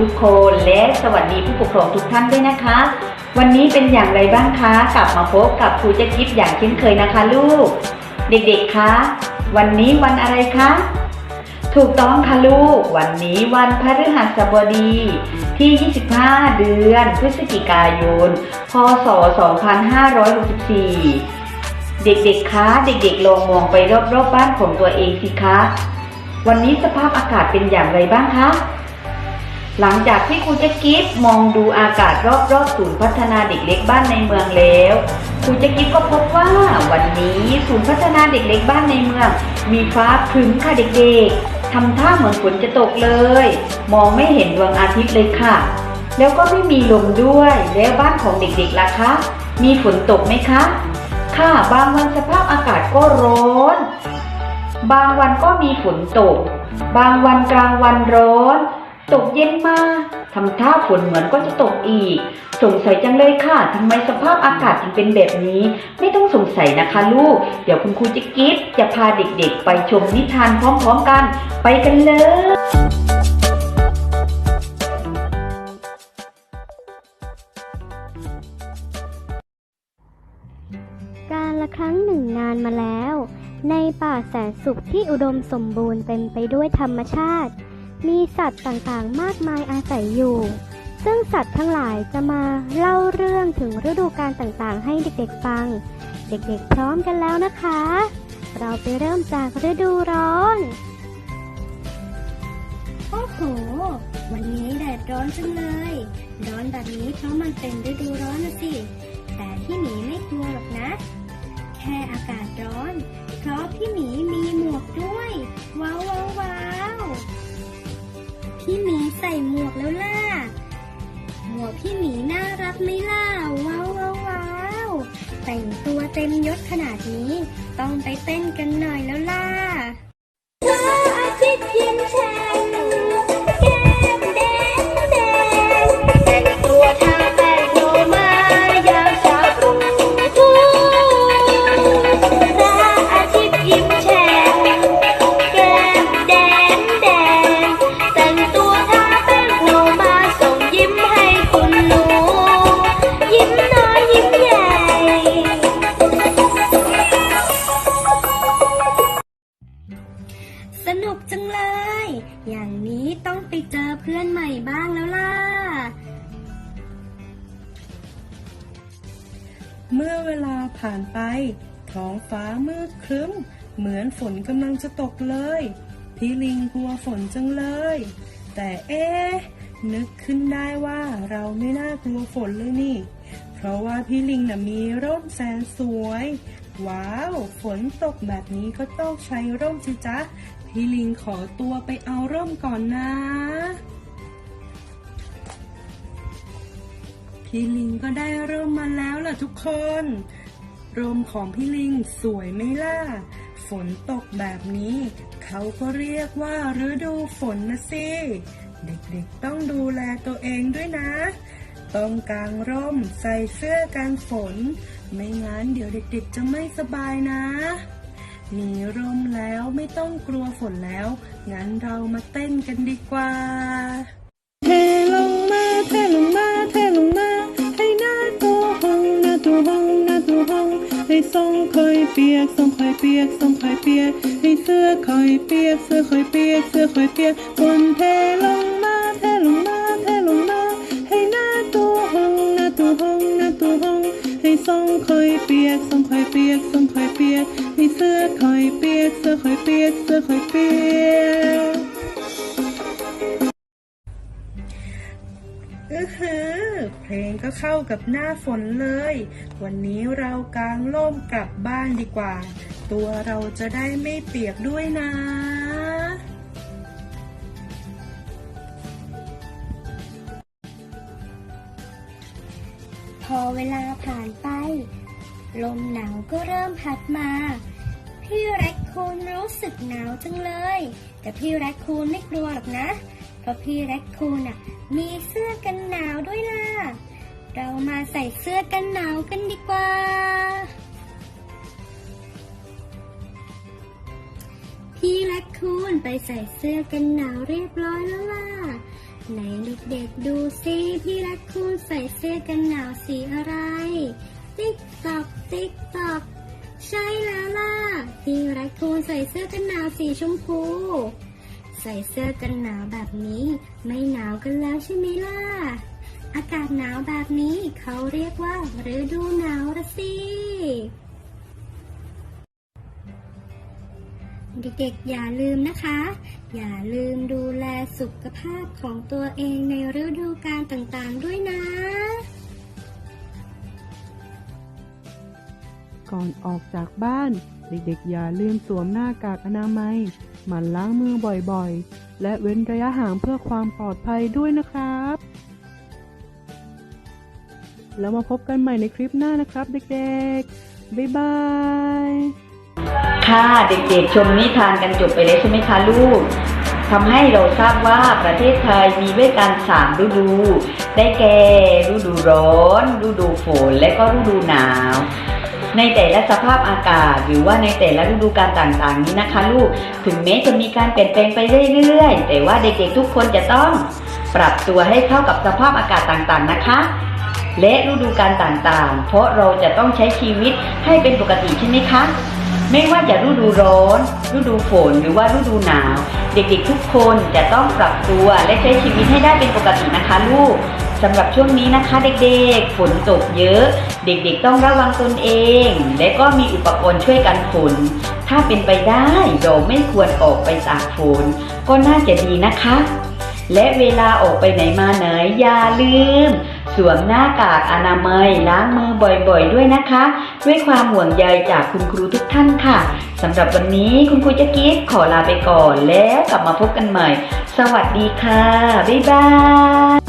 ทุกคนและสวัสดีผู้ปกครองทุกท่านด้วยนะคะ วันนี้เป็นอย่างไรบ้างคะ กลับมาพบกับครูเจ๊กิฟอย่างเช่นเคยนะคะ ลูก เด็กๆคะวันนี้วันอะไรคะถูกต้องค่ะลูก วันนี้วันพฤหัสบดีที่ 25 เดือน พฤศจิกายน พศ 2564 เด็กๆ คะ เด็กๆ ลองมองไปรอบๆบบ้านของตัวเองสิคะ วันนี้สภาพอากาศเป็นอย่างไรบ้างคะ หลังจากที่ครูเจะกิฟมองดูอากาศรอบๆศูนย์พัฒนาเด็กเล็กบ้านในเมืองแล้วครูเจะกิฟก็พบว่าวันนี้ศูนย์พัฒนาเด็กเล็กบ้านในเมือง มีฟ้าครึ้มค่ะเด็กๆทำท่าเหมือนฝนจะตกเลย มองไม่เห็นดวงอาทิตย์เลยค่ะ แล้วก็ไม่มีลมด้วย แล้วบ้านของเด็กๆล่ะคะ มีฝนตกไหมคะ ค่ะบางวันสภาพอากาศก็ร้อน บางวันก็มีฝนตก บางวันกลางวันร้อน ตกเย็นมาทำท่าฝนเหมือนก็จะตกอีก สงสัยจังเลยค่ะทำไมสภาพอากาศถึงเป็นแบบนี้ ไม่ต้องสงสัยนะคะลูก เดี๋ยวคุณครูจะกิฟจะพาเด็กๆ ไปชมนิทานพร้อมๆกัน ไปกันเลยการละครั้งหนึ่งนานมาแล้ว ในป่าแสนสุขที่อุดมสมบูรณ์เต็มไปด้วยธรรมชาติ มีสัตว์ต่างๆ มากมายอาศัยอยู่ ซึ่งสัตว์ทั้งหลายจะมาเล่าเรื่องถึงฤดูกาลต่างๆ ให้เด็กๆฟัง เด็กๆพร้อมกันแล้วนะคะ เราไปเริ่มจากฤดูร้อน โอ้โห วันนี้แดดร้อนจังเลย ร้อนแบบนี้เพราะมันเป็นฤดูร้อนนะสิ แต่พี่หมีไม่กลัวหรอกนะ แค่อากาศร้อน เพราะพี่หมีมี ใส่หมวกแล้วล่ะ หมวกพี่หมีน่ารักไหมล่ะ ว้าวว้าวว้าวแต่งตัวเต็มยศขนาดนี้ ต้องไปเต้นกันหน่อยแล้วล่ะ ม่บ้างแล้วล่ะ เมื่อเวลาผ่านไป ท้องฟ้ามืดครึ้ม เหมือนฝนกำลังจะตกเลย พี่ลิงกลัวฝนจังเลย แต่เอ๊ะนึกขึ้นได้ว่าเราไม่น่ากลัวฝนเลยนี่ เพราะว่าพี่ลิงน่ะมีร่มแสนสวย ว้าว ฝนตกแบบนี้ก็ต้องใช้ร่มสิจ๊ะ พี่ลิงขอตัวไปเอาร่มก่อนนะ พี่ลิงก็ได้ร่มมาแล้วล่ะทุกคนร่มของพี่ลิงสวยไหมล่ะ ฝนตกแบบนี้ เขาก็เรียกว่าฤดูฝนนะสิ เด็กๆต้องดูแลตัวเองด้วยนะ ต้องกางร่มใส่เสื้อกันฝน ไม่งั้นเดี๋ยวเด็กๆจะไม่สบายนะมีร่มแล้วไม่ต้องกลัวฝนแล้ว งั้นเรามาเต้นกันดีกว่าเทลงมาเทลงมา เปียกทรงคอยเปียกทรงคอยเปียกให้เสื้อคอยเปียกเสื้อคอยเปียกเสื้อคอยเปียกฝนเทลงมาเทลงมาเทลงมาให้หน้าตัวห้องหน้าตัวห้องหน้าตัวห้องให้ทรงคอยเปียกทรงคอยเปียกทรงคอยเปียกให้เสื้อคอยเปียกเสื้อคอยเปียกเสื้อคอยเปียกอือหื อเพลงก็เข้ากับหน้าฝนเลย วันนี้เรากางร่มกลับบ้านดีกว่า ตัวเราจะได้ไม่เปียกด้วยนะพอเวลาผ่านไป ลมหนาวก็เริ่มพัดมา พี่แรคคูนรู้สึกหนาวจังเลย แต่พี่แรคคูนไม่กลัวหรอกนะ เพราะพี่แรคคูนอะ มีเสื้อกันหนาวด้วยล่ะ ใส่เสื้อกันหนาวกันดีกว่า พี่แรคคูนไปใส่เสื้อกันหนาวเรียบร้อยแล้วล่ะ ไหนเด็กๆดูสิพี่รักคูณใส่เสื้อกันหนาวสีอะไร ติ๊กตอกติ๊กตอกใช่แล้วล่ะ พี่รักคูณใส่เสื้อกันหนาวสีชมพูใส่เสื้อกันหนาวแบบนี้ ไม่หนาวกันแล้วใช่ไหมล่ะ อากาศหนาวแบบนี้เขาเรียกว่าฤดูหนาวละสิ เด็กๆอย่าลืมนะคะ อย่าลืมดูแลสุขภาพของตัวเองในฤดูกาลต่างๆด้วยนะ ก่อนออกจากบ้าน เด็กๆ อย่าลืมสวมหน้ากากอนามัยหมั่นล้างมือบ่อยๆ และเว้นระยะห่างเพื่อความปลอดภัยด้วยนะครับ แล้วมาพบกันใหม่ในคลิปหน้านะครับ เด็กๆ บ๊ายบาย ค่ะเด็กๆ ชมนิทานกันจบไปแล้วใช่ไหมคะลูกทำให้เราทราบว่าประเทศไทยมีด้วยกันสามฤดู ได้แก่ฤดูร้อน ฤดูฝน และก็ฤดูหนาว ในแต่ละสภาพอากาศหรือว่าในแต่ละฤดูกาลต่างๆ นี้นะคะ ลูก ถึงแม้จะมีการเปลี่ยนแปลงไปเรื่อยๆ แต่ว่าเด็กๆ ทุกคนจะต้อง ปรับตัวให้เข้ากับสภาพอากาศต่างๆ นะคะ และฤดูกาลต่างๆ เพราะเราจะต้องใช้ชีวิตให้เป็นปกติใช่ไหมคะ ไม่ว่าจะฤดูร้อน ฤดูฝนหรือว่าฤดูหนาว เด็กๆทุกคนจะต้องปรับตัวและใช้ชีวิตให้ได้เป็นปกตินะคะลูกสำหรับช่วงนี้นะคะเด็กๆ ฝนตกเยอะ เด็กๆต้องระวังตนเอง และก็มีอุปกรณ์ช่วยกันฝน ถ้าเป็นไปได้เราไม่ควรออกไปตากฝน ก็น่าจะดีนะคะ และเวลาออกไปไหนมาไหนอย่าลืม สวมหน้ากากอนามัยล้างมือบ่อยๆ ด้วยนะคะ ด้วยความห่วงใยจากคุณครูทุกท่านค่ะสำหรับวันนี้คุณครูจะกิฟขอลาไปก่อนแล้วกลับมาพบกันใหม่ สวัสดีค่ะ บ๊ายบาย